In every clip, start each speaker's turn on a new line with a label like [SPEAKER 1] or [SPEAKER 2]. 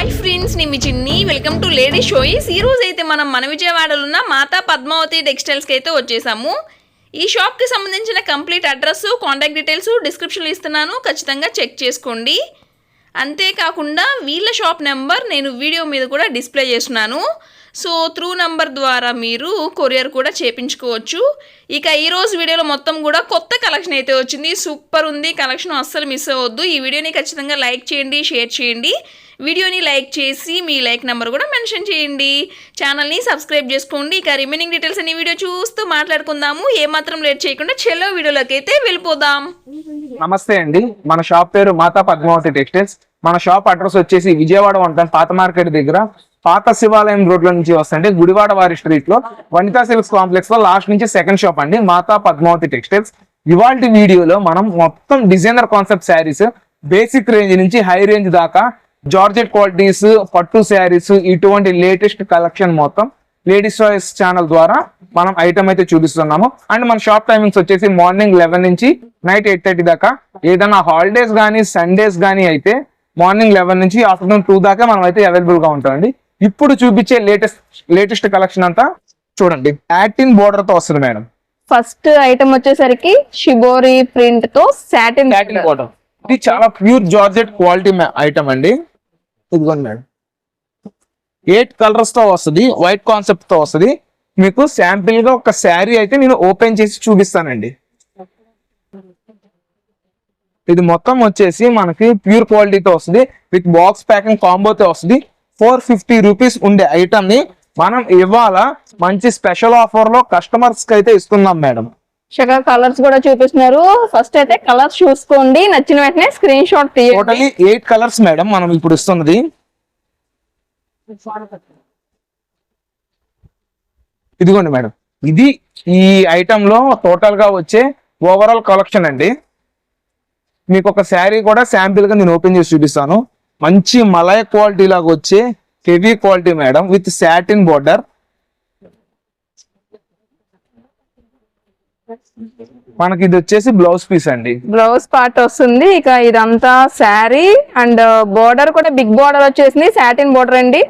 [SPEAKER 1] Hi friends నేను మీ చిన్ని. Welcome to lady షోయిస్ ఈ రోజు అయితే మనం మన విజయవాడలో ఉన్న మాతా పద్మావతి టెక్స్టైల్స్కి అయితే వచ్చేసాము. ఈ షాప్కి సంబంధించిన కంప్లీట్ అడ్రస్ కాంటాక్ట్ డీటెయిల్స్ డిస్క్రిప్షన్లో ఇస్తున్నాను. ఖచ్చితంగా చెక్ చేసుకోండి. అంతేకాకుండా వీళ్ళ షాప్ నెంబర్ నేను వీడియో మీద కూడా డిస్ప్లే చేస్తున్నాను. సో త్రూ నంబర్ ద్వారా మీరు కొరియర్ కూడా చేపించుకోవచ్చు. ఇక ఈ రోజు వీడియోలో మొత్తం కూడా కొత్త కలెక్షన్ అయితే వచ్చింది. సూపర్ ఉంది. కలెక్షన్ అస్సలు మిస్ అవ్వద్దు. ఈ వీడియోని ఖచ్చితంగా లైక్ చేయండి షేర్ చేయండి. వీడియోని లైక్ చేసి మీ లైక్ నెంబర్ కూడా మెన్షన్ చేయండి. ఛానల్ని సబ్స్క్రైబ్ చేసుకోండి. ఇక రిమైనింగ్ డీటెయిల్స్ అన్ని వీడియో చూస్తూ మాట్లాడుకుందాము. ఏమాత్రం లేట్ చేయకుండా చెల్లో వీడియోలోకి అయితే వెళ్ళిపోదాం.
[SPEAKER 2] నమస్తే అండి. మన షాప్ పేరు మాతా పద్మావతి టెక్స్టైల్స్. మన షాప్ అడ్రస్ వచ్చేసి విజయవాడ ఉంటాను పాత మార్కెట్ దగ్గర పాత శివాలయం రోడ్లో నుంచి వస్తుంటే గుడివాడ వారి స్ట్రీట్లో వనితా సిల్క్స్ కాంప్లెక్స్లో లాస్ట్ నుంచి సెకండ్ షాప్ అండి మాతా పద్మావతి టెక్స్టైల్స్. ఇవాళ వీడియోలో మనం మొత్తం designer concept saris basic range నుంచి హై రేంజ్ దాకా జార్జెట్ క్వాలిటీస్ పట్టు శారీస్ ఇటువంటి లేటెస్ట్ కలెక్షన్ మొత్తం లేడీస్ చాయిస్ ఛానల్ ద్వారా మనం ఐటమ్ అయితే చూపిస్తున్నాము. అండ్ మన షాప్ టైమింగ్స్ వచ్చేసి మార్నింగ్ లెవెన్ నుంచి నైట్ ఎయిట్ థర్టీ దాకా. ఏదైనా హాలిడేస్ కానీ సండేస్ కానీ అయితే మార్నింగ్ లెవెన్ నుంచి ఆఫ్టర్నూన్ టూ దాకా మనం అయితే అవైలబుల్గా ఉంటామండి. ఇప్పుడు చూపించే లేటెస్ట్ లేటెస్ట్ కలెక్షన్ అంతా చూడండి. యాక్టిన్ బోర్డర్తో వస్తుంది మేడం.
[SPEAKER 3] ఫస్ట్ ఐటమ్ వచ్చేసరికి షిబోరి ప్రింట్తో సాటిన్
[SPEAKER 2] బోర్డర్ ఇది చాలా ప్యూర్ జార్జెట్ క్వాలిటీ ఐటమ్ అండి. ఇదిగోండి మేడం. ఎయిట్ కలర్స్తో వస్తుంది వైట్ కాన్సెప్ట్తో వస్తుంది. మీకు శాంపిల్గా ఒక శారీ అయితే నేను ఓపెన్ చేసి చూపిస్తానండి. ఇది మొత్తం వచ్చేసి మనకి ప్యూర్ క్వాలిటీతో వస్తుంది విత్ బాక్స్ ప్యాకింగ్ కాంబోతో వస్తుంది. ఫోర్ ఫిఫ్టీ రూపీస్ ఉండే ఐటమ్ని మనం ఇవాళ మంచి స్పెషల్ ఆఫర్లో కస్టమర్స్కి అయితే ఇస్తున్నాం మేడం.
[SPEAKER 3] చక్కగా కలర్స్ కూడా చూపిస్తున్నారు. ఫస్ట్ అయితే కలర్స్ చూసుకోండి. నచ్చిన వెంటనే స్క్రీన్ షాట్ తీయండి.
[SPEAKER 2] టోటలీ ఎయిట్ కలర్స్ మేడం మనం ఇప్పుడు ఇస్తున్నది. ఇదిగోండి మేడం ఇది ఈ ఐటమ్లో టోటల్గా వచ్చే ఓవరాల్ కలెక్షన్ అండి. మీకు ఒక శారీ కూడా శాంపిల్గా నేను ఓపెన్ చేసి చూపిస్తాను. మంచి మలయ క్వాలిటీ లాగా వచ్చే heavy quality madam with satin border మనకి ఇది వచ్చేసి బ్లౌజ్ పీస్ అండి.
[SPEAKER 3] బ్లౌజ్ పార్ట్ వస్తుంది. ఇక ఇదంతా శారీ అండ్ బోర్డర్ కూడా బిగ్ బోర్డర్ వచ్చేసింది. సాటిన్ బోర్డర్ అండి.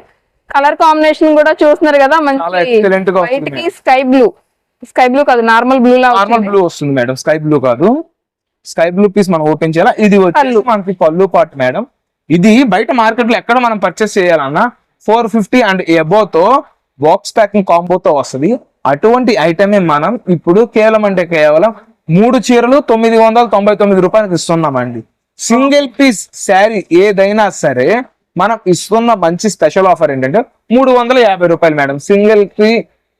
[SPEAKER 3] కలర్ కాంబినేషన్ కూడా చూస్తున్నారు కదా మంచి వైట్కి స్కై బ్లూ. స్కై బ్లూ కాదు నార్మల్ బ్లూ లా
[SPEAKER 2] నార్మల్. బ్లూ వస్తుంది మేడం స్కై బ్లూ కాదు. స్కై బ్లూ పీస్ మనం ఓపెన్ చేయాలా? ఇది
[SPEAKER 3] పళ్ళు.
[SPEAKER 2] మనకి పళ్ళు పార్ట్ మేడం. ఇది బయట మార్కెట్లో ఎక్కడ మనం పర్చేస్ చేయాలన్నా ఫోర్ ఫిఫ్టీ అండ్ ఎబో తో బాక్స్ ప్యాకింగ్ కాంబోతో వస్తుంది. అటువంటి ఐటమే మనం ఇప్పుడు కేవలం అంటే కేవలం మూడు చీరలు తొమ్మిది వందల తొంభై తొమ్మిది రూపాయలకి ఇస్తున్నామండి. సింగిల్ పీస్ శారీ ఏదైనా సరే మనం ఇస్తున్న మంచి స్పెషల్ ఆఫర్ ఏంటంటే మూడు వందల యాభై రూపాయలు మేడం. సింగిల్కి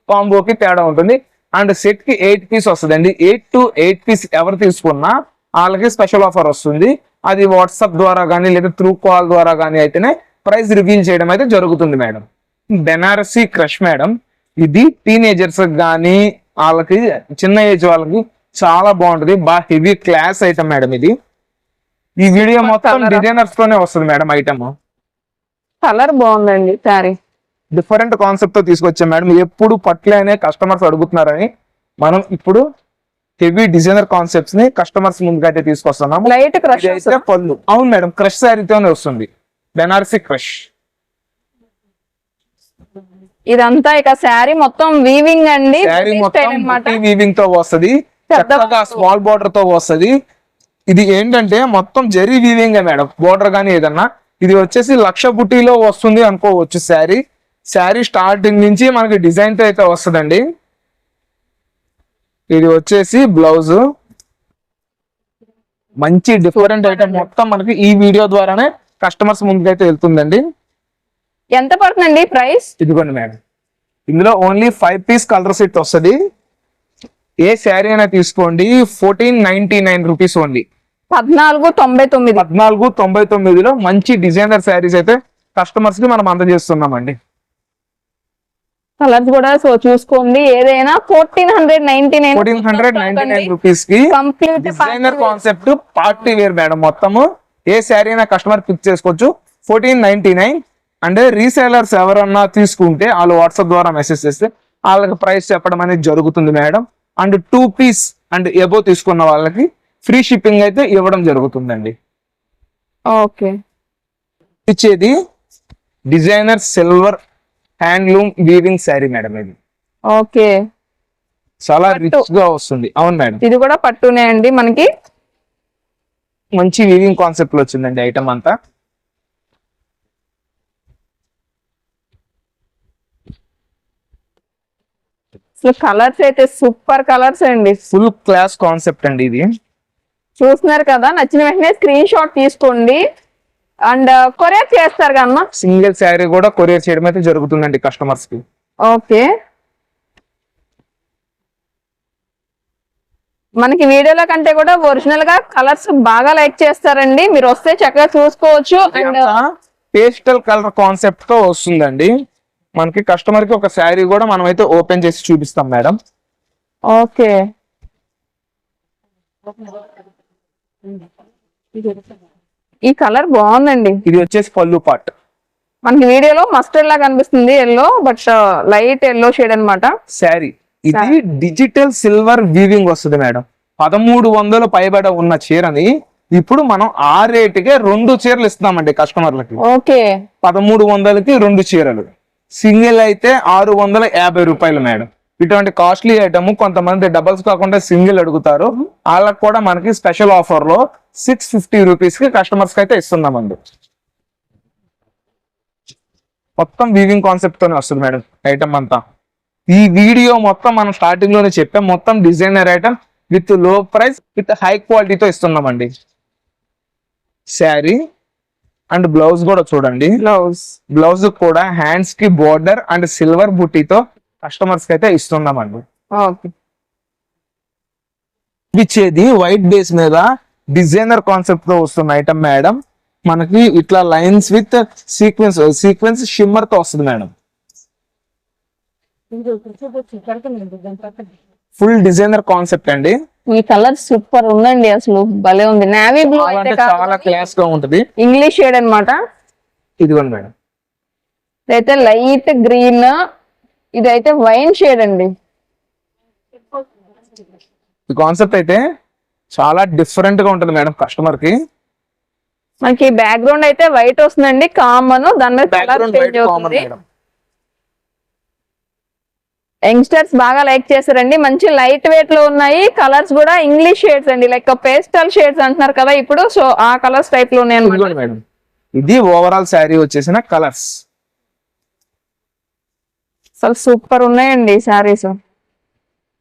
[SPEAKER 2] కాంబోకి తేడా ఉంటుంది. అండ్ సెట్కి ఎయిట్ పీస్ వస్తుందండి. ఎయిట్ టు ఎయిట్ పీస్ ఎవరు తీసుకున్నా వాళ్ళకి స్పెషల్ ఆఫర్ వస్తుంది. అది వాట్సాప్ ద్వారా కానీ లేదా త్రూ కాల్ ద్వారా కానీ అయితేనే ప్రైస్ రివీల్ చేయడం అయితే జరుగుతుంది మేడం. Banarasi crush madam. ఇది టీనేజర్స్ కానీ వాళ్ళకి చిన్న ఏజ్ వాళ్ళకి చాలా బాగుంటది. బాగా హెవీ క్లాస్ ఐటమ్ మేడం ఇది. ఈ వీడియో మొత్తం. డిజైనర్స్ తోనే వస్తుంది మేడం ఐటమ్.
[SPEAKER 3] కలర్ బాగుందండి శారీ.
[SPEAKER 2] డిఫరెంట్ కాన్సెప్ట్తో తీసుకొచ్చాం మేడం. ఎప్పుడు పట్లనే కస్టమర్స్ అడుగుతున్నారని మనం ఇప్పుడు హెవీ డిజైనర్ కాన్సెప్ట్స్ని కస్టమర్స్ ముందుకైతే తీసుకొస్తున్నాము.
[SPEAKER 3] లైట్ క్రష్
[SPEAKER 2] అయితే పళ్ళు. అవును మేడం క్రష్ శారీతోనే వస్తుంది. బెనారసీ క్రష్.
[SPEAKER 3] ఇదంతా ఇక శారీ మొత్తం వీవింగ్ అండి
[SPEAKER 2] శారీ మొత్తం వీవింగ్తో వస్తది. చక్కగా స్మాల్ బోర్డర్తో వస్తది. ఇది ఏంటంటే మొత్తం జరీ వీవింగ్ మేడం. బోర్డర్ కానీ ఏదన్నా. ఇది వచ్చేసి లక్ష బుట్టీలో వస్తుంది అనుకోవచ్చు శారీ. శారీ స్టార్టింగ్ నుంచి మనకి డిజైన్తో అయితే వస్తుందండి. ఇది వచ్చేసి బ్లౌజ్ మంచి డిఫరెంట్ ఐటమ్ మొత్తం మనకి ఈ వీడియో ద్వారానే కస్టమర్స్ ముందుకైతే వెళ్తుందండి.
[SPEAKER 3] ఎంత పడుతుందండి ప్రైస్?
[SPEAKER 2] ఇదిగోండి మేడం. ఇందులో only five piece colour set వస్తుంది. ఏ శారీ అయినా తీసుకోండి. Fourteen ninety nine rupees only
[SPEAKER 3] పద్నాలుగు తొంభై తొమ్మిది.
[SPEAKER 2] పద్నాలుగు తొంభై తొమ్మిదిలో మంచి డిజైనర్ శారీస్ అయితే కస్టమర్స్కి మనం అందజేస్తున్నామండి.
[SPEAKER 3] కలర్స్ కూడా సో చూసుకోండి. ఏదైనా fourteen hundred ninety nine
[SPEAKER 2] fourteen hundred ninety nine రూపీస్కి
[SPEAKER 3] complete
[SPEAKER 2] designer concept party wear madam మొత్తము. ఏ శారీ అయినా కస్టమర్ పిక్ చేసుకోవచ్చు. Fourteen ninety nine and resellers ఎవరన్నా తీసుకుంటే వాళ్ళు వాట్సాప్ ద్వారా మెసేజ్ చేస్తే వాళ్ళకి ప్రైస్ చెప్పడం అనేది జరుగుతుంది madam. And two piece and above తీసుకున్న వాళ్ళకి ఫ్రీ షిప్పింగ్ అయితే ఇవ్వడం జరుగుతుందండి.
[SPEAKER 3] ఓకే.
[SPEAKER 2] ఇచ్చేది designer silver handloom weaving sari madam ఇది.
[SPEAKER 3] ఓకే.
[SPEAKER 2] చాలా రిచ్గా వస్తుంది. అవును మేడం.
[SPEAKER 3] ఇది కూడా పట్టునే అండి మనకి?
[SPEAKER 2] మంచి వీవింగ్ కాన్సెప్ట్లో వచ్చిందండి ఐటమ్ అంతా.
[SPEAKER 3] అసలు కలర్స్ అయితే సూపర్ కలర్స్ అండి.
[SPEAKER 2] ఫుల్ క్లాస్ కాన్సెప్ట్ అండి ఇది.
[SPEAKER 3] చూస్తున్నారు కదా నచ్చిన వెంటనే స్క్రీన్ షాట్ తీసుకోండి. అండ్ కొరియర్ చేస్తారు కదమ్మా
[SPEAKER 2] సింగిల్ శారీ కూడా కొరియర్ చేయడం అయితే జరుగుతుందండి కస్టమర్స్కి
[SPEAKER 3] ఓకే. మనకి వీడియోలో కంటే కూడా ఒరిజినల్గా కలర్స్ బాగా లైక్ చేస్తారండి. మీరు వస్తే చక్కగా చూసుకోవచ్చు. అండ్
[SPEAKER 2] పేస్టల్ కలర్ కాన్సెప్ట్తో వస్తుందండి. మనకి కస్టమర్కి ఒక శారీ కూడా మనం అయితే ఓపెన్ చేసి చూపిస్తాం మేడం
[SPEAKER 3] ఓకే. ఈ కలర్ బాగుందండి.
[SPEAKER 2] ఇది వచ్చేసి పళ్ళు పాట్.
[SPEAKER 3] మనకి వీడియోలో మస్టర్డ్ లాగా కనిపిస్తుంది yellow but light yellow shade అన్నమాట.
[SPEAKER 2] శారీ. ఇది డిజిటల్ సిల్వర్ వీవింగ్ వస్తుంది మేడం పదమూడు వందలు పైబడ ఉన్న చీరని ఇప్పుడు మనం ఆ రేటుకే రెండు చీరలు ఇస్తున్నామండి కస్టమర్లకి
[SPEAKER 3] ఓకే.
[SPEAKER 2] పదమూడు వందలకి రెండు చీరలు. సింగిల్ అయితే ఆరు వందల యాభై రూపాయలు మేడం. ఇటువంటి కాస్ట్లీ ఐటమ్ కొంతమంది డబల్స్ కాకుండా సింగిల్ అడుగుతారు. వాళ్ళకి కూడా మనకి స్పెషల్ ఆఫర్లో సిక్స్ ఫిఫ్టీ రూపీస్కి కస్టమర్స్ అయితే ఇస్తున్నామండి. మొత్తం వీవింగ్ కాన్సెప్ట్ తోనే వస్తుంది మేడం ఐటమ్ అంతా. ఈ వీడియో మొత్తం మనం స్టార్టింగ్లోనే చెప్పాం. మొత్తం డిజైనర్ ఐటమ్ విత్లో ప్రైస్ విత్ హై క్వాలిటీతో ఇస్తున్నామండి. శారీ అండ్ బ్లౌజ్ కూడా చూడండి.
[SPEAKER 3] బ్లౌజ్.
[SPEAKER 2] బ్లౌజ్ కూడా హ్యాండ్స్కి బోర్డర్ అండ్ సిల్వర్ బుట్టీతో కస్టమర్స్కి అయితే ఇస్తున్నామండి.
[SPEAKER 3] ఓకే.
[SPEAKER 2] ఇచ్చేది వైట్ బేస్ మీద డిజైనర్ కాన్సెప్ట్తో వస్తున్న ఐటమ్ మేడం. మనకి ఇట్లా లైన్స్ విత్ సీక్వెన్స్ సీక్వెన్స్ షిమ్మర్తో వస్తుంది మేడం. ఫుల్ డిజైనర్ కాన్సెప్ట్ అండి.
[SPEAKER 3] ఈ కలర్ సూపర్ ఉందండి అసలు. భలే ఉంది. నావీ బ్లూ
[SPEAKER 2] చాలా
[SPEAKER 3] అయితే
[SPEAKER 2] అంటే చాలా క్లాస్గా ఉంటది.
[SPEAKER 3] ఇంగ్లీష్ షేడ్ అన్నమాట.
[SPEAKER 2] ఇదిగోండి మేడం.
[SPEAKER 3] ఇదైతే లైట్ గ్రీన్ ఇదైతే వైన్ షేడ్ అండి.
[SPEAKER 2] ఈ కాన్సెప్ట్ అయితే చాలా డిఫరెంట్గా ఉంటుంది మేడం కస్టమర్కి.
[SPEAKER 3] మనకి బ్యాక్గ్రౌండ్ అయితే వైట్ వస్తుందండి కామన్ దాని మీద కలర్ చేంజ్ అవుతుంది. యంగ్స్టర్స్ బాగా లైక్ చేస్తారండి మంచి లైట్ వెయిట్లో ఉన్నాయి. కలర్స్ కూడా ఇంగ్లీష్ షేడ్స్ అండి. లైక్ పేస్టల్ షేడ్స్ అంటున్నారు కదా ఇప్పుడు. సో ఆ కలర్స్ టైప్లో ఉన్నాయి
[SPEAKER 2] మేడం. ఇది ఓవరాల్ శారీ వచ్చేసిన కలర్స్.
[SPEAKER 3] అసలు సూపర్ ఉన్నాయండి సారీస్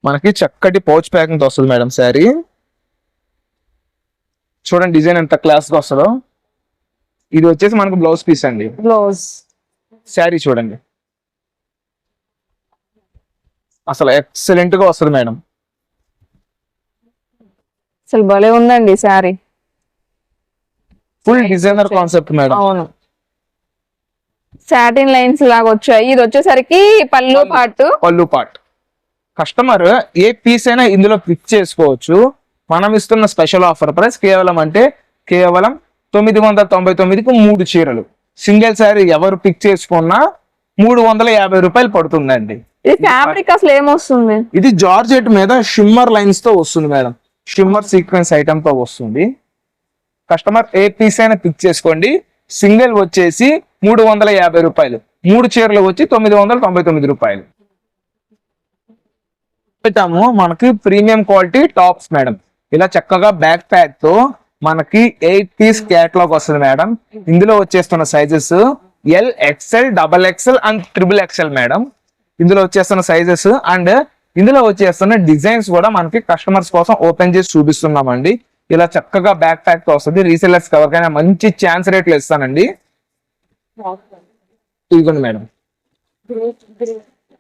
[SPEAKER 2] మనకి చక్కటి పౌచ్ ప్యాకింగ్ వస్తుంది మేడం శారీ. చూడండి డిజైన్ ఎంత క్లాస్గా వస్తుందో. ఇది వచ్చేసి మనకు బ్లౌజ్ పీస్ అండి.
[SPEAKER 3] బ్లౌజ్
[SPEAKER 2] శారీ చూడండి. అసలు ఎక్సలెంట్గా వస్తుంది మేడం.
[SPEAKER 3] అసలు భలే ఉందండి sari
[SPEAKER 2] full designer concept madam.
[SPEAKER 3] అవును. సాటిన్ లైన్స్ లాగా వచ్చాయి. ఇది వచ్చేసరికి పళ్ళు పాటు.
[SPEAKER 2] పళ్ళు పార్ట్ కస్టమర్ ఏ పీస్ అయినా ఇందులో పిక్ చేసుకోవచ్చు. మనం ఇస్తున్న స్పెషల్ ఆఫర్ ప్రైస్ కేవలం అంటే కేవలం తొమ్మిది వందల తొంభై తొమ్మిదికి మూడు చీరలు. సింగిల్ శారీ ఎవరు పిక్ చేసుకున్నా మూడు వందల యాభై రూపాయలు పడుతుందండి.
[SPEAKER 3] ఇది ఫ్యాబ్రిక్ అసలు ఏమొస్తుంది?
[SPEAKER 2] ఇది జార్జెట్ మీద షిమ్మర్ లైన్స్తో వస్తుంది మేడం. షిమ్మర్ సీక్వెన్స్ ఐటమ్తో వస్తుంది. కస్టమర్ ఏ పీస్ అయినా పిక్ చేసుకోండి. సింగిల్ వచ్చేసి మూడు వందల యాభై రూపాయలు. మూడు చీరలు వచ్చి తొమ్మిది వందల తొంభై తొమ్మిది రూపాయలు. పెట్టాము. మనకి ప్రీమియం క్వాలిటీ టాప్స్ మేడం. ఇలా చక్కగా బ్యాక్ ప్యాక్తో మనకి eight piece catalogue madam madam. ఇందులో వచ్చేస్తున్న sizes L XL double XL and triple XL madam. ఇందులో వచ్చేస్తున్న సైజెస్ అండ్ ఇందులో వచ్చేస్తున్న డిజైన్స్ కూడా మనకి కస్టమర్స్ కోసం ఓపెన్ చేసి చూపిస్తున్నామండి. ఇలా చక్కగా బ్యాక్ ప్యాక్తో వస్తుంది. రీసెలర్స్ ఎవరికైనా మంచి ఛాన్స్ రేట్లు ఇస్తానండి. ఇదిగోండి మేడం.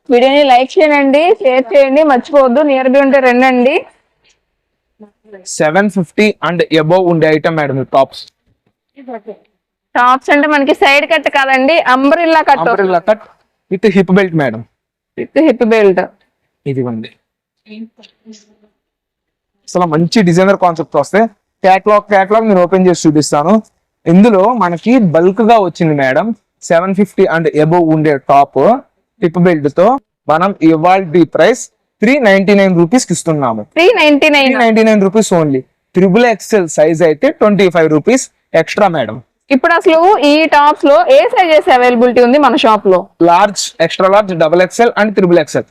[SPEAKER 3] వీడియోని లైక్ చేయండి షేర్ చేయండి మర్చిపోవద్దు. నియర్ బై ఉంటే రండి
[SPEAKER 2] సెవెన్ ఫిఫ్టీ అండ్ అబౌవ్ ఉండే ఐటమ్ మేడం టాప్స్
[SPEAKER 3] టాప్స్ అంటే మనకి సైడ్ కట్ కాదండి umbrella cut
[SPEAKER 2] umbrella cut with hip belt madam.
[SPEAKER 3] With hip belt.
[SPEAKER 2] ఇదిగోండి. అసలు మంచి డిజైనర్ కాన్సెప్ట్ వస్తే క్యాట్లాగ్ క్యాట్లాగ్ నేను ఓపెన్ చేసి చూపిస్తాను. ఇందులో మనకి బల్క్గా వచ్చింది madam seven fifty and above ఉండే టాప్ హిప్ బెల్ట్తో మనం ఇవాళ price three ninety nine rupees ఇస్తున్నాము.
[SPEAKER 3] Three ninety nine.
[SPEAKER 2] Ninety nine rupees only. Triple XL size అయితే twenty five rupees extra madam.
[SPEAKER 3] ఇప్పుడు అసలు ఈ టాప్స్లో ఏ సైజెస్ అవైలబిలిటీ ఉంది మన షాప్లో?
[SPEAKER 2] Large extra large double XL and triple XL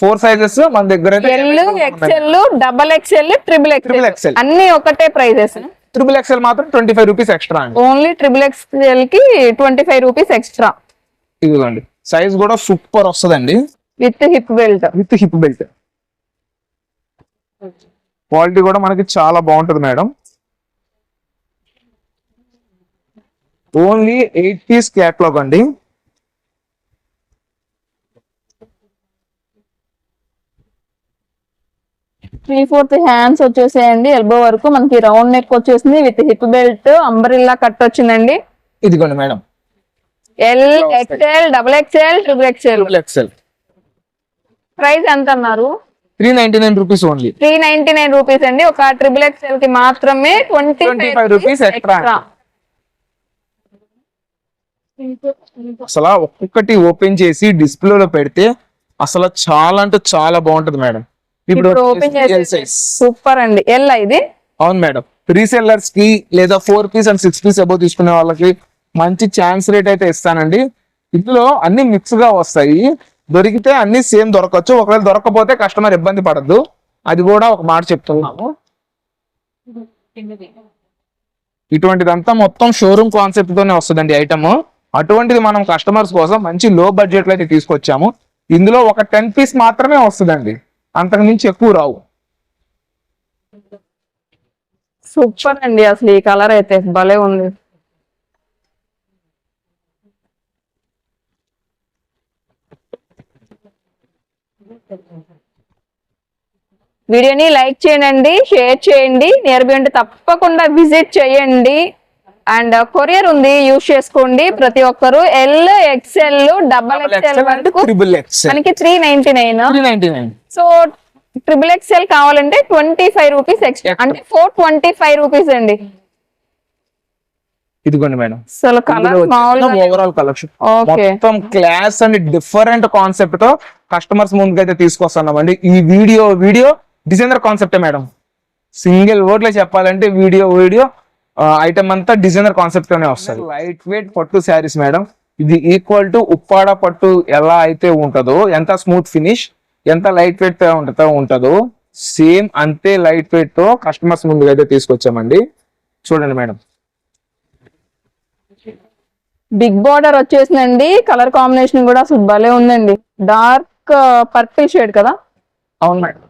[SPEAKER 2] four sizes మన దగ్గర
[SPEAKER 3] L XL double XL
[SPEAKER 2] Triple
[SPEAKER 3] XL. అన్ని ఒకటే ప్రైజెస్
[SPEAKER 2] త్రిబుల్ ఎక్స్ఎల్ మాత్రం ట్వంటీ ఫైవ్ రూపీస్ ఎక్స్ట్రా అండి
[SPEAKER 3] ఓన్లీ ట్రిపుల్ ఎక్స్ఎల్కి ట్వంటీ ఫైవ్ రూపీస్ ఎక్స్ట్రా
[SPEAKER 2] ఇదిగోండి. సైజ్ కూడా సూపర్ వస్తుందండి.
[SPEAKER 3] With hip belt
[SPEAKER 2] with hip belt quality కూడా మనకి చాలా బాగుంటుంది madam. Only eight piece catalogue అండి.
[SPEAKER 3] త్రీ ఫోర్త్ హ్యాండ్స్ వచ్చేసేయండి ఎల్బో వరకు. మనకి రౌండ్ నెక్ వచ్చేసింది with hip belt umbrella cut వచ్చిందండి.
[SPEAKER 2] ఇదిగోండి madam.
[SPEAKER 3] L XL double XL triple XL.
[SPEAKER 2] Triple XL
[SPEAKER 3] price ఎంత అన్నారు?
[SPEAKER 2] Three ninety nine rupees only.
[SPEAKER 3] Three ninety nine rupees అండి. ఒక ట్రిపుల్ ఎక్స్ఎల్కి మాత్రమే ట్వంటీ
[SPEAKER 2] 25 rupees extra. అసలు ఒక్కొక్కటి ఓపెన్ చేసి డిస్ప్లే లో పెడితే అసలు చాలా అంటే చాలా బాగుంటది మేడం. ఇప్పుడు.
[SPEAKER 3] సూపర్ అండి. ఎల్ ఇది?
[SPEAKER 2] అవును మేడం. రీసెల్లర్స్కి లేదా four piece and six piece above తీసుకునే వాళ్ళకి మంచి ఛాన్స్ రేట్ అయితే ఇస్తానండి. ఇందులో అన్ని మిక్స్గా వస్తాయి. దొరికితే అన్ని సేమ్ దొరకచ్చు. ఒకవేళ దొరకకపోతే కస్టమర్ ఇబ్బంది పడద్దు. అది కూడా ఒక మాట చెప్తున్నాము. ఇటువంటిదంతా మొత్తం షోరూమ్ కాన్సెప్ట్ తోనే వస్తుందండి ఐటమ్ అటువంటిది మనం కస్టమర్స్ కోసం మంచి లో బడ్జెట్లో అయితే తీసుకొచ్చాము. ఇందులో ఒక టెన్ పీస్ మాత్రమే వస్తుందండి. అంతకు మించి ఎక్కువ రావు.
[SPEAKER 3] సూపర్ అండి. అసలు ఈ కలర్ అయితే భలే ఉంది. వీడియోని లైక్ చేయండి షేర్ చేయండి. నియర్ బై ఉంటే తప్పకుండా విజిట్ చేయండి. అండ్ కొరియర్ ఉంది యూస్ చేసుకోండి. ప్రతి ఒక్కరు ఎల్ ఎక్స్ఎల్ డబల్ ఎక్స్ఎల్ వరకు మనకి three ninety nine
[SPEAKER 2] three ninety nine
[SPEAKER 3] so triple XL కావాలంటే ట్వంటీ ఫైవ్ రూపీస్ ఎక్స్ట్రా అంటే ఫోర్ ట్వంటీ ఫైవ్ రూపీస్ అండి.
[SPEAKER 2] ఇదిగోండి మేడం.
[SPEAKER 3] అసలు కలర్
[SPEAKER 2] ఓవరాల్ కలెక్షన్
[SPEAKER 3] ఓకే
[SPEAKER 2] మొత్తం క్లాస్ అండ్ డిఫరెంట్ కాన్సెప్ట్తో కస్టమర్స్ ముందుకైతే తీసుకొస్తున్నామండి. ఈ వీడియో వీడియో డిజైనర్ కాన్సెప్టే మేడం. సింగిల్ వర్డ్లో చెప్పాలంటే వీడియో వీడియో. ఐటమ్ అంతా డిజైనర్ కాన్సెప్ట్ తోనే వస్తుంది. లైట్ వెయిట్ పట్టు శారీస్ మేడం ఇది ఈక్వల్ టు ఉప్పాడ పట్టు ఎలా అయితే ఉంటుందో ఎంత స్మూత్ ఫినిష్ ఎంత లైట్ వెయిట్ ఉంటుందో ఉంటుందో సేమ్ అంతే లైట్ వెయిట్తో కస్టమర్స్ ముందుకైతే తీసుకొచ్చామండి. చూడండి మేడం
[SPEAKER 3] బిగ్ బార్డర్ వచ్చేసిందండి. కలర్ కాంబినేషన్ కూడా అసలు భలే ఉందండి డార్క్ పర్పుల్ షేడ్ కదా?
[SPEAKER 2] అవును మేడం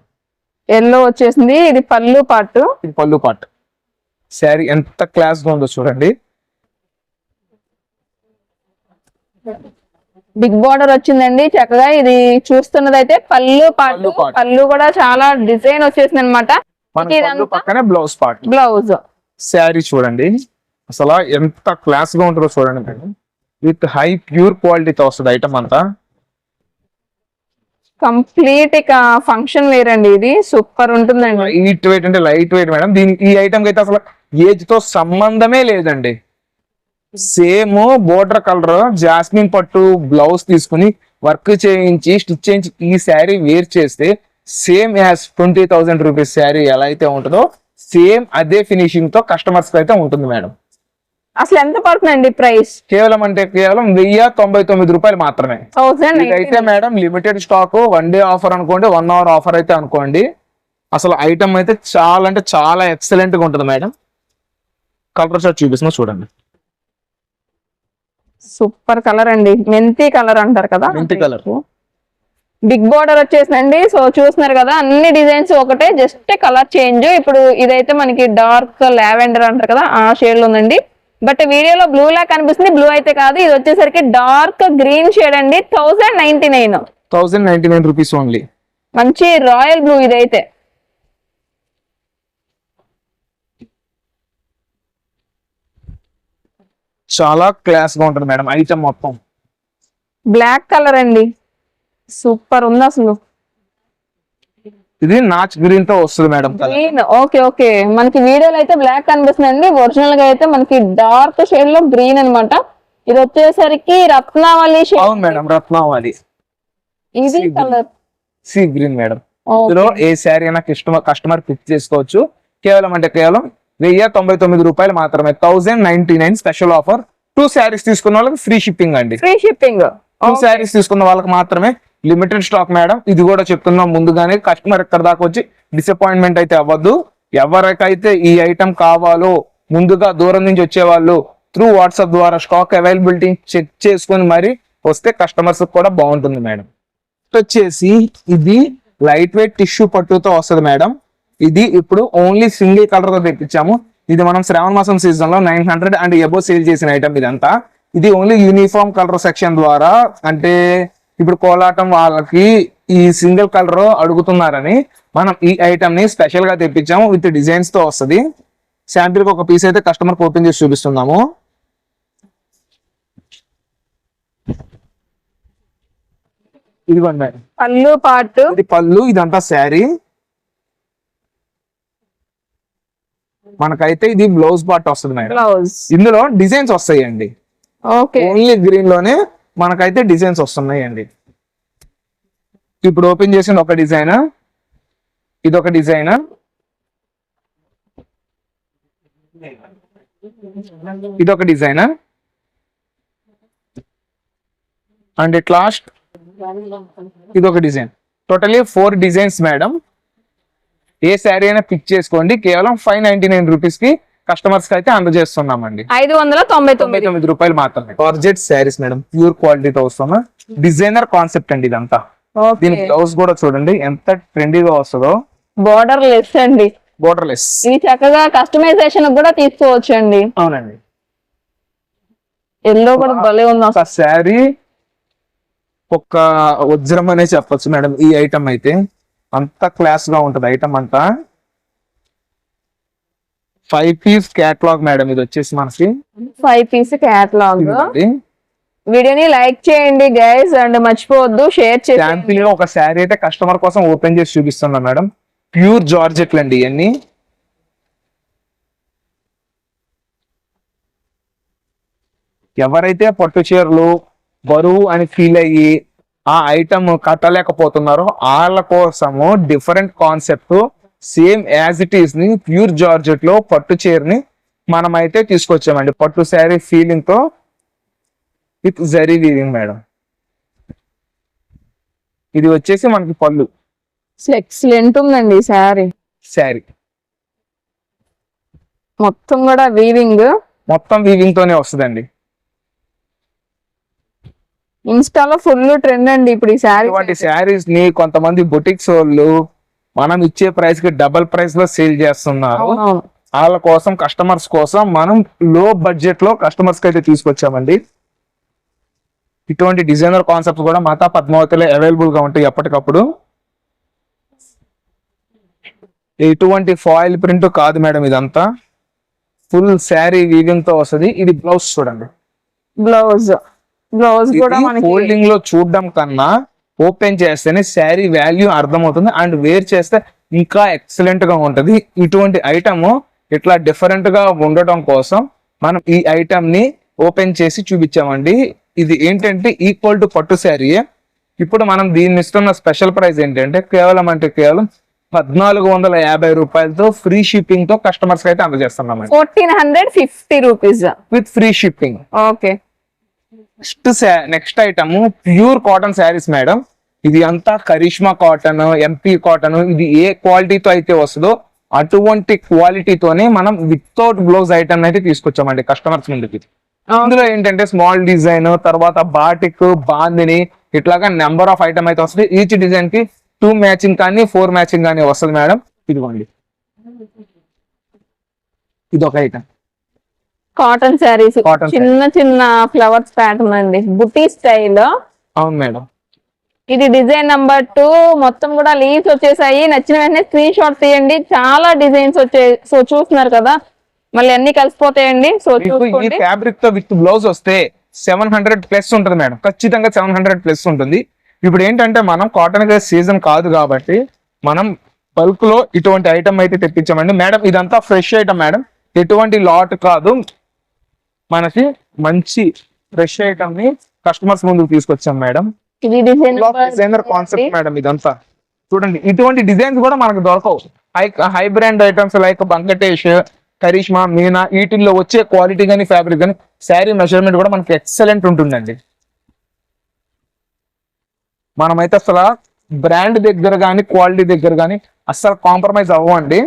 [SPEAKER 3] ఎల్లో వచ్చేసింది. ఇది పళ్ళు పాటు
[SPEAKER 2] ఇది పళ్ళు పాట్ శారీ ఎంత క్లాస్గా ఉందో చూడండి.
[SPEAKER 3] బిగ్ బార్డర్ వచ్చిందండి చక్కగా ఇది చూస్తున్నది అయితే పళ్ళు పాటు.
[SPEAKER 2] పళ్ళు
[SPEAKER 3] కూడా చాలా డిజైన్ వచ్చేసింది అనమాట
[SPEAKER 2] పక్కనే బ్లౌజ్ పార్ట్.
[SPEAKER 3] బ్లౌజ్.
[SPEAKER 2] శారీ చూడండి. అసలు ఎంత క్లాస్గా ఉంటుందో చూడండి మేడం. విత్ హై ప్యూర్ క్వాలిటీతో వస్తుంది ఐటమ్ అంతా.
[SPEAKER 3] కంప్లీట్ ఇక ఫంక్షన్ వేర్ అండి ఇది. సూపర్ ఉంటుందండి.
[SPEAKER 2] లైట్ వెయిట్ అంటే లైట్ వెయిట్ మేడం. ఈ ఐటమ్ అయితే అసలు ఏజ్తో సంబంధమే లేదండి. సేమ్ బోర్డర్ కలర్ జాస్మిన్ పట్టు బ్లౌజ్ తీసుకుని వర్క్ చేయించి స్టిచ్ చేయించి ఈ శారీ వేర్ చేస్తే same as twenty thousand rupees sari ఎలా అయితే ఉంటుందో సేమ్ అదే ఫినిషింగ్తో కస్టమర్స్ అయితే ఉంటుంది మేడం.
[SPEAKER 3] అసలు ఎంత పడుతుందండి ప్రైస్?
[SPEAKER 2] కేవలం అంటే కేవలం వెయ్యి తొంభై తొమ్మిది రూపాయలు మాత్రమే. ఇదైతే madam limited stock one day offer అనుకోండి వన్ అవర్ ఆఫర్ అయితే అనుకోండి. అసలు ఐటమ్ అయితే చాలా అంటే చాలా ఎక్సలెంట్గా ఉంటుంది మేడం. కలర్ షర్ట్ చూపిస్తున్నా చూడండి.
[SPEAKER 3] సూపర్ కలర్ అండి. మెంతి కలర్ అంటారు కదా?
[SPEAKER 2] మెంతి colour.
[SPEAKER 3] బిగ్ బార్డర్ వచ్చేసిందండి. సో చూస్తున్నారు కదా అన్ని డిజైన్స్ ఒకటే జస్ట్ కలర్ చేంజ్ ఇప్పుడు ఇదైతే మనకి డార్క్ లావెండర్ అంటారు కదా ఆ షేడ్లో ఉందండి. బట్ వీడియోలో బ్లూ లా కనిపిస్తుంది బ్లూ అయితే కాదు. ఇది వచ్చేసరికి డార్క్ గ్రీన్ షేడ్ అండి. Thousand ninety nine
[SPEAKER 2] thousand ninety nine rupees only
[SPEAKER 3] మంచి రాయల్ బ్లూ ఇదైతే.
[SPEAKER 2] చాలా క్లాస్గా ఉంటుంది మేడం ఐటమ్ మొత్తం.
[SPEAKER 3] బ్లాక్ కలర్ అండి. సూపర్ ఉంది అసలు.
[SPEAKER 2] ఇది నాచ్ గ్రీన్తో వస్తుంది మేడం
[SPEAKER 3] గ్రీన్ ఓకే ఓకే మనకి వీడియోలో అయితే బ్లాక్ కనిపిస్తుంది అండి ఒరిజినల్గా అయితే మనకి డార్క్ షేడ్లో గ్రీన్ అన్నమాట. ఇది వచ్చేసరికి రత్నావళి షేడ్
[SPEAKER 2] మేడం రత్నావళి.
[SPEAKER 3] ఇది. Colour
[SPEAKER 2] sea green madam. ఇందులో ఏ శారీ అయినా కస్టమర్ కస్టమర్ పిక్ చేసుకోవచ్చు. కేవలం అంటే కేవలం వెయ్యి తొంభై తొమ్మిది రూపాయలు మాత్రమే. Thousand ninety nine special offer. Two saris తీసుకున్న వాళ్ళకి ఫ్రీ షిప్పింగ్ అండి.
[SPEAKER 3] ఫ్రీ షిప్పింగ్
[SPEAKER 2] టూ శారీస్ తీసుకున్న వాళ్ళకి మాత్రమే లిమిటెడ్ స్టాక్ మేడం ఇది కూడా చెప్తున్నాం ముందుగానే. కస్టమర్ ఇక్కడ దాకా వచ్చి డిసప్పాయింట్మెంట్ అయితే అవ్వద్దు. ఎవరికైతే ఈ ఐటమ్ కావాలో ముందుగా దూరం నుంచి వచ్చే వాళ్ళు త్రూ వాట్సాప్ ద్వారా స్టాక్ అవైలబిలిటీ చెక్ చేసుకొని మరి వస్తే కస్టమర్స్ కూడా బాగుంటుంది మేడం వచ్చేసి ఇది లైట్ వెయిట్ టిష్యూ పట్టుతో వస్తుంది మేడం ఇది ఇప్పుడు ఓన్లీ సింగిల్ కలర్తో తెప్పించాము. ఇది మనం శ్రావణ మాసం సీజన్లో nine hundred and above sale చేసిన ఐటమ్ ఇదంతా. ఇది ఓన్లీ యూనిఫామ్ కలర్ సెక్షన్ ద్వారా అంటే ఇప్పుడు కోలాటం వాళ్ళకి ఈ సింగిల్ కలర్ అడుగుతున్నారని మనం ఈ ఐటమ్ని స్పెషల్గా తెప్పించాము విత్ డిజైన్స్తో వస్తుంది. శాంపిల్కి ఒక పీస్ అయితే కస్టమర్ ఓపెన్ చేసి చూపిస్తున్నాము. ఇదిగోండి
[SPEAKER 3] పళ్ళు పార్ట్
[SPEAKER 2] ఇది పళ్ళు ఇదంతా శారీ. మనకైతే ఇది బ్లౌజ్ పార్ట్ వస్తుంది మేడం ఇందులో డిజైన్స్ వస్తాయండి.
[SPEAKER 3] ఓకే
[SPEAKER 2] ఓన్లీ గ్రీన్లోనే మనకైతే డిజైన్స్ వస్తున్నాయండి. ఇప్పుడు ఓపెన్ చేసిన ఒక డిజైన్ ఇది ఒక డిజైన్ ఇది ఒక డిజైన్ అండ్ ఇట్ లాస్ట్ ఇది ఒక design totally four designs madam ఏ శారీ అయినా పిక్ చేసుకోండి. కేవలం ఫైవ్ నైన్టీ నైన్ రూపీస్కి కస్టమర్స్కి అయితే అందజేస్తున్నామండి.
[SPEAKER 3] ఐదు వందల తొంభై
[SPEAKER 2] తొంభై
[SPEAKER 3] తొమ్మిది
[SPEAKER 2] తొమ్మిది రూపాయలు మాత్రమే. జార్జెట్ శారీస్ మేడం ప్యూర్ క్వాలిటీతో వస్తున్న. డిజైనర్ కాన్సెప్ట్ అండి ఇదంతా. దీని బ్లౌజ్ కూడా చూడండి ఎంత ట్రెండీగా వస్తుందో.
[SPEAKER 3] బోర్డర్ లెస్ అండి.
[SPEAKER 2] బోర్డర్లెస్
[SPEAKER 3] ఇది చక్కగా కస్టమైజేషన్ కూడా తీసుకోవచ్చు అండి
[SPEAKER 2] అవునండి.
[SPEAKER 3] ఎల్లో కూడా భలే ఉంది
[SPEAKER 2] ఒక శారీ ఒక వజ్రం అనే చెప్పొచ్చు మేడం ఈ ఐటమ్ అయితే. అంత క్లాస్గా ఉంటది ఐటమ్ అంతా. ఫైవ్ పీస్ క్యాట్లాగ్ మేడం ఇది వచ్చేసి మనకి.
[SPEAKER 3] Five piece catalogue. వీడియోని లైక్ చేయండి గైస్ అండ్ మర్చిపోవద్దు షేర్ చేయండి.
[SPEAKER 2] ఒక శారీ అయితే కస్టమర్ కోసం ఓపెన్ చేసి చూపిస్తున్నా మేడం ప్యూర్ జార్జెట్లు అండి ఇవన్నీ ఎవరైతే పట్టు చీరలు బరువు అని ఫీల్ అయ్యి ఆ ఐటమ్ కట్టలేకపోతున్నారో. వాళ్ళ కోసము different concept same as it ఈస్ని pure జార్జెట్లో పట్టు చీరని మనమైతే తీసుకొచ్చామండి. పట్టు శారీ ఫీలింగ్తో విత్ జరీ వీవింగ్ మేడం. ఇది వచ్చేసి మనకి పళ్ళు.
[SPEAKER 3] ఎక్సలెంట్ ఉందండి శారీ.
[SPEAKER 2] శారీ.
[SPEAKER 3] మొత్తం కూడా వీవింగ్
[SPEAKER 2] మొత్తం వీవింగ్ తోనే వస్తుందండి.
[SPEAKER 3] ఇన్స్టాలో ఫుల్ ట్రెండ్ అండి ఇప్పుడు ఈ శారీ
[SPEAKER 2] ఇటువంటి శారీస్ని కొంతమంది బొటిక్స్ వాళ్ళు మనం ఇచ్చే ప్రైస్కి డబల్ ప్రైస్లో సేల్ చేస్తున్నారు. వాళ్ళ కోసం కస్టమర్స్ కోసం మనం లో బడ్జెట్లో కస్టమర్స్కి అయితే తీసుకొచ్చామండి. ఇటువంటి డిజైనర్ కాన్సెప్ట్స్ కూడా మాతా పద్మావతిలో అవైలబుల్గా ఉంటాయి ఎప్పటికప్పుడు. ఎటువంటి ఫాయిల్ ప్రింట్ కాదు మేడం ఇదంతా. ఫుల్ శారీ వీవింగ్తో వస్తుంది. ఇది బ్లౌజ్ చూడండి.
[SPEAKER 3] బ్లౌజ్ బ్లౌజ్ కూడా మనకి
[SPEAKER 2] ఫోల్డింగ్లో చూడడం కన్నా ఓపెన్ చేస్తేనే శారీ వాల్యూ అర్థమవుతుంది అండ్ వేర్ చేస్తే ఇంకా ఎక్సలెంట్గా ఉంటది. ఇటువంటి ఐటమ్ ఇట్లా డిఫరెంట్గా ఉండటం కోసం మనం ఈ ఐటమ్ని ఓపెన్ చేసి చూపించామండి. ఇది ఏంటంటే ఈక్వల్ టు పట్టు శారీ. ఇప్పుడు మనం దీన్ని ఇస్తున్న స్పెషల్ ప్రైస్ ఏంటంటే కేవలం అంటే కేవలం పద్నాలుగు వందల యాభై రూపాయలతో ఫ్రీ షిప్పింగ్తో కస్టమర్స్ అయితే అందజేస్తున్నామండి.
[SPEAKER 3] Fourteen hundred fifty rupees
[SPEAKER 2] with free shipping
[SPEAKER 3] okay
[SPEAKER 2] next next item pure cotton saris madam. ఇది అంతా కరిష్మా కాటన్ ఎంపీ కాటన్ ఇది ఏ క్వాలిటీతో అయితే వస్తుందో అటువంటి క్వాలిటీతోనే మనం వితౌట్ బ్లౌజ్ ఐటమ్ అయితే తీసుకొచ్చామండి కస్టమర్స్ ముందుకి. ఇందులో ఏంటంటే స్మాల్ డిజైన్ తర్వాత బాటిక్ బాందిని ఇట్లాగా నెంబర్ ఆఫ్ ఐటమ్ అయితే వస్తుంది. ఈచ్ డిజైన్కి టూ మ్యాచింగ్ కానీ ఫోర్ మ్యాచింగ్ కానీ వస్తుంది మేడం. ఇదిగోండి. ఇది ఒక ఐటమ్
[SPEAKER 3] కాటన్ శారీస్ చిన్న చిన్న ఫ్లవర్స్ ప్యాటర్న్ అండి బుటీ స్టైల్.
[SPEAKER 2] అవును మేడం.
[SPEAKER 3] ఇది డిజైన్ నంబర్ టూ. మొత్తం కూడా లీవ్స్ వచ్చేసాయి. నచ్చిన వెంటనే స్క్రీన్ షాట్ తీయండి. చాలా డిజైన్స్ వచ్చాయి సో చూస్తున్నారు కదా. మళ్ళీ అన్ని కలిసిపోతాయండి. సో చూసుకోండి.
[SPEAKER 2] ఫ్యాబ్రిక్తో విత్ బ్లౌజ్ వస్తే సెవెన్ హండ్రెడ్ ప్లస్ ఉంటుంది మేడం. ఖచ్చితంగా సెవెన్ హండ్రెడ్ ప్లస్ ఉంటుంది. ఇప్పుడు ఏంటంటే మనం కాటన్ సీజన్ కాదు కాబట్టి మనం బల్క్లో ఇటువంటి ఐటమ్ అయితే తెప్పించామండి. మేడం ఇదంతా ఫ్రెష్ ఐటమ్ మేడం. ఎటువంటి లాట్ కాదు. మనకి మంచి ఫ్రెష్ ఐటమ్ని కస్టమర్స్ ముందుకు తీసుకొచ్చాం మేడం.
[SPEAKER 3] ఇది డిజైన్
[SPEAKER 2] డిజైనర్ కాన్సెప్ట్ మేడం ఇదంతా. చూడండి ఇటువంటి డిజైన్స్ కూడా మనకు దొరకవు. High high brand items like Bankatesh Karishma Meena వీటిల్లో వచ్చే క్వాలిటీ కానీ ఫ్యాబ్రిక్ కానీ శారీ మెజర్మెంట్ కూడా మనకి ఎక్సలెంట్ ఉంటుందండి. మనమైతే అసలు బ్రాండ్ దగ్గర కానీ క్వాలిటీ దగ్గర కానీ అస్సలు కాంప్రమైజ్ అవ్వండి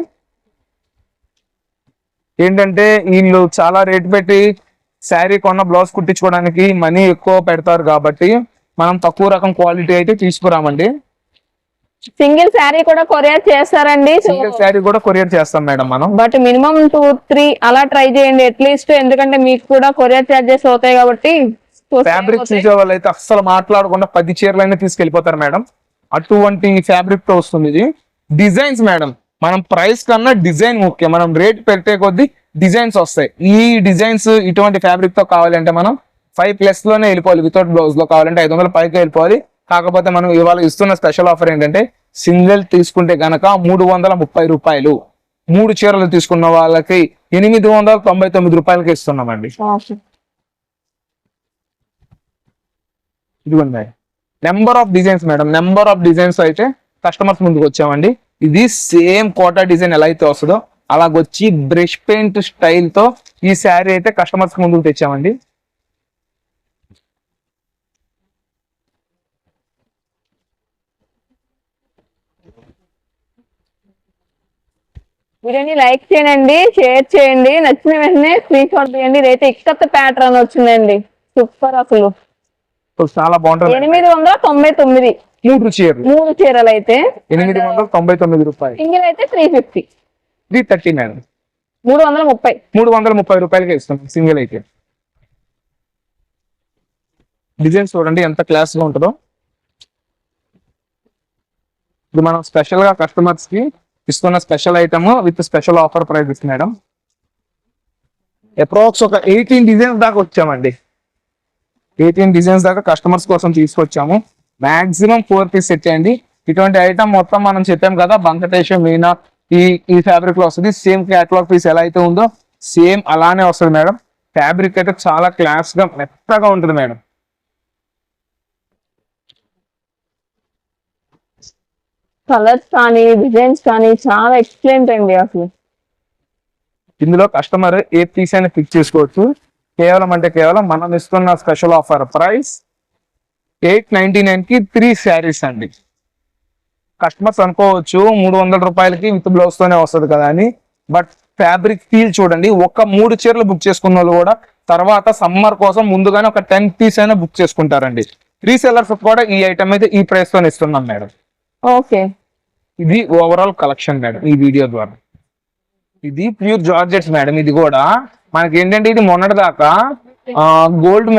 [SPEAKER 2] ఏంటంటే వీళ్ళు చాలా రేట్ పెట్టి శారీ కొన్న బ్లౌజ్ కుట్టించుకోవడానికి మనీ ఎక్కువ పెడతారు కాబట్టి మనం తక్కువ రకం క్వాలిటీ అయితే తీసుకురామండి.
[SPEAKER 3] సింగిల్ శారీ కూడా కొరియర్ చేస్తారండి.
[SPEAKER 2] సింగిల్ శారీ కూడా కొరియర్ చేస్తాం మేడం మనం.
[SPEAKER 3] బట్ మినిమం టూ త్రీ అలా ట్రై చేయండి అట్లీస్ట్ ఎందుకంటే మీకు కూడా కొరియర్ చార్జెస్ అవుతాయి కాబట్టి
[SPEAKER 2] ఫ్యాబ్రిక్. చూసే వాళ్ళు అయితే అస్సలు మాట్లాడకుండా పది చీరలైనా తీసుకెళ్ళిపోతారు మేడం. అటువంటి ఫ్యాబ్రిక్తో వస్తుంది ఇది. Designs madam. మనం ప్రైస్ కన్నా డిజైన్ ముఖ్యం. మనం రేట్ పెట్టే కొద్దీ డిజైన్స్ వస్తాయి. ఈ డిజైన్స్ ఇటువంటి ఫ్యాబ్రిక్తో కావాలంటే మనం ఫైవ్ ప్లస్లోనే వెళ్ళిపోవాలి. వితౌట్ బ్లౌజ్లో కావాలంటే ఐదు వందల పైకి వెళ్ళిపోవాలి. కాకపోతే మనం ఇవాళ ఇస్తున్న స్పెషల్ ఆఫర్ ఏంటంటే సింగిల్ తీసుకుంటే గనక మూడు వందల ముప్పై రూపాయలు. మూడు చీరలు తీసుకున్న వాళ్ళకి ఎనిమిది వందల తొంభై తొమ్మిది రూపాయలకి ఇస్తున్నామండి. ఇదిగోండి. Number of designs madam number of designs అయితే కస్టమర్స్ ముందుకు వచ్చామండి. ఇది సేమ్ కోటా డిజైన్ ఎలా అయితే వస్తుందో అలాగొచ్చి బ్రష్ పెయింట్ స్టైల్తో ఈ శారీ అయితే కస్టమర్స్ ముందుకు తెచ్చామండి.
[SPEAKER 3] వీడియోని లైక్ చేయండి షేర్ చేయండి నచ్చిన వెంటనే స్క్రీన్ షాట్ తీయండి. ఇదైతే ఇక్కత్త ప్యాటర్న్ వచ్చిందండి. సూపర్ అసలు.
[SPEAKER 2] సో చాలా బాగుంటుంది.
[SPEAKER 3] ఎనిమిది వందల తొంభై తొమ్మిది.
[SPEAKER 2] మూడు చీరలు.
[SPEAKER 3] మూడు చీరలు అయితే
[SPEAKER 2] ఎనిమిది వందల తొంభై తొమ్మిది రూపాయలు.
[SPEAKER 3] సింగిల్ అయితే three fifty
[SPEAKER 2] three thirty madam
[SPEAKER 3] మూడు వందల ముప్పై.
[SPEAKER 2] మూడు వందల ముప్పై రూపాయలకి ఇస్తాం సింగిల్ అయితే. డిజైన్స్ చూడండి ఎంత క్లాస్గా ఉంటుందో. ఇది మనం స్పెషల్గా కస్టమర్స్కి ఇస్తున్న special item with special offer prices madam. Approx ఒక ఎయిటీన్ డిజైన్స్ దాకా వచ్చామండి. ఎయిటీన్ డిజైన్స్ దాకా కస్టమర్స్ కోసం తీసుకొచ్చాము. మాక్సిమం ఫోర్ పీస్ సెట్ చేయండి. ఇటువంటి ఐటమ్ మొత్తం మనం చెప్పాం కదా బంకటేశం మీనా ఈ ఈ ఫ్యాబ్రిక్లో వస్తుంది. సేమ్ క్యాటలాగ్ పీస్ ఎలా అయితే ఉందో సేమ్ అలానే వస్తుంది మేడం. ఫ్యాబ్రిక్ అయితే చాలా క్లాస్గా మెత్తగా ఉంటుంది మేడం.
[SPEAKER 3] కలర్స్ కానీ డిజైన్స్ కానీ చాలా ఎక్సలెంట్ అండి అసలు.
[SPEAKER 2] ఇందులో కస్టమర్ ఏ పీస్ అయినా పిక్ చేసుకోవచ్చు. కేవలం అంటే కేవలం మనం ఇస్తున్న special offer price eight ninety నైన్కి త్రీ శారీస్ అండి. కస్టమర్స్ అనుకోవచ్చు మూడు వందల రూపాయలకి విత్ బ్లౌజ్ తోనే వస్తుంది కదా అని. బట్ ఫ్యాబ్రిక్ ఫీల్ చూడండి ఒక మూడు చీరలు బుక్ చేసుకున్న వాళ్ళు కూడా తర్వాత సమ్మర్ కోసం ముందుగానే ఒక టెన్ పీస్ అయినా బుక్ చేసుకుంటారండి. రీసెల్లర్స్ కూడా ఈ ఐటమ్ అయితే ఈ ప్రైస్ తోనే ఇస్తున్నాం మేడం.
[SPEAKER 3] ఓకే.
[SPEAKER 2] ఇది ఓవరాల్ కలెక్షన్ మేడం ఈ వీడియో ద్వారా. ఇది ప్యూర్ జార్జెట్స్ మేడం ఇది కూడా. మనకి ఏంటంటే ఇది మొన్నటి దాకా గోల్డ్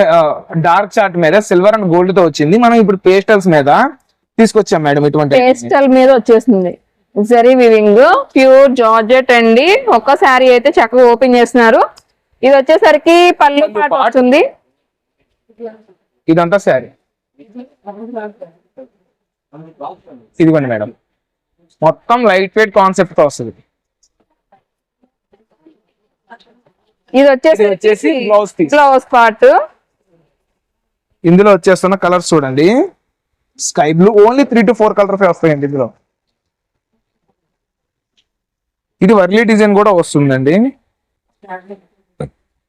[SPEAKER 2] డార్క్ చార్ట్ మీద సిల్వర్ అండ్ గోల్డ్తో వచ్చింది. మనం ఇప్పుడు పేస్టల్స్ మీద తీసుకొచ్చాం మేడం ఇటువంటి
[SPEAKER 3] పేస్టల్ మీద వచ్చేసింది. జరీ వివింగ్ ప్యూర్ జార్జెట్ అండి. ఒక్క శారీ అయితే చక్కగా ఓపెన్ చేస్తున్నారు. ఇది వచ్చేసరికి పళ్ళు పాట
[SPEAKER 2] పాట.
[SPEAKER 3] వస్తుంది.
[SPEAKER 2] ఇదంతా శారీ. ఇదిగోండి మేడం. మొత్తం లైట్ వెయిట్ కాన్సెప్ట్తో వస్తుంది.
[SPEAKER 3] ఇది వచ్చేసి
[SPEAKER 2] వచ్చేసి బ్లౌజ్ పీస్
[SPEAKER 3] బ్లౌజ్ పార్ట్
[SPEAKER 2] ఇందులో వచ్చేస్తున్న కలర్స్ చూడండి. Sky blue only three to four colours వస్తాయండి ఇందులో. ఇది వర్లీ డిజైన్ కూడా వస్తుందండి.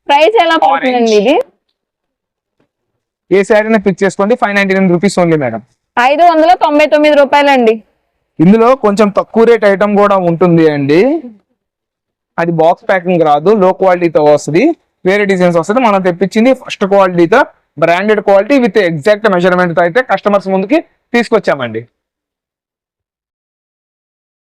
[SPEAKER 3] ప్రైస్ ఎలా పడుతుందండి ఇది?
[SPEAKER 2] ఏ శారీని పిక్ చేసుకోండి. Five ninety nine rupees only madam
[SPEAKER 3] ఐదు వందల తొంభై తొమ్మిది రూపాయలండి.
[SPEAKER 2] ఇందులో కొంచెం తక్కువ రేట్ ఐటమ్ కూడా ఉంటుంది అండి అది బాక్స్ ప్యాకింగ్ రాదు లో క్వాలిటీతో వస్తుంది. వేరే డిజైన్స్ వస్తుంది. మనం తెప్పించింది ఫస్ట్ క్వాలిటీతో బ్రాండెడ్ క్వాలిటీ విత్ ఎగ్జాక్ట్ మెజర్మెంట్తో అయితే కస్టమర్స్ ముందుకి తీసుకొచ్చామండి.